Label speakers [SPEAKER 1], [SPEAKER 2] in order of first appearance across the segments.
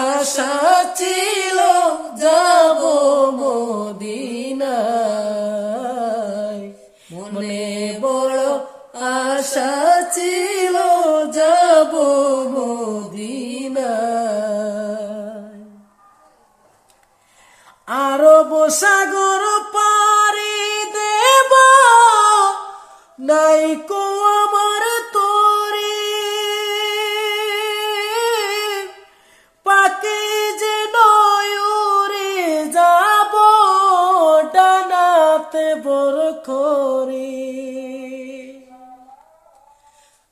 [SPEAKER 1] আশা ছিল যাব মদিনায়। মনে বড় আশা ছিল যাব মদিনায়। আরব সাগর পারি দেব, নাই কো বর করে।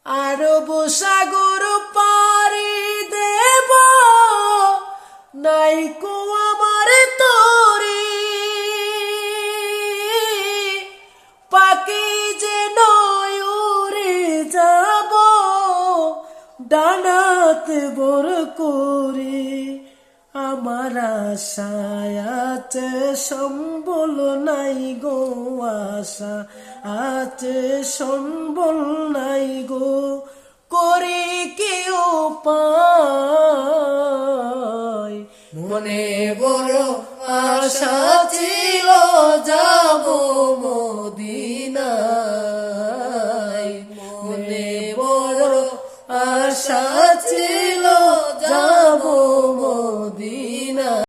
[SPEAKER 1] আরব সাগর পারি দেব। নাই কো আমার তোরে। পাখি যে নয়ুরে যাব, ডানাত বর করে। আমার আছে সম্বল নাই গো আশা আছে সম্বল নাই গো, করে কেউ পায়। মনে বড় আশা ছিল যাব মদিনায়। মনে বড় আশা ছিল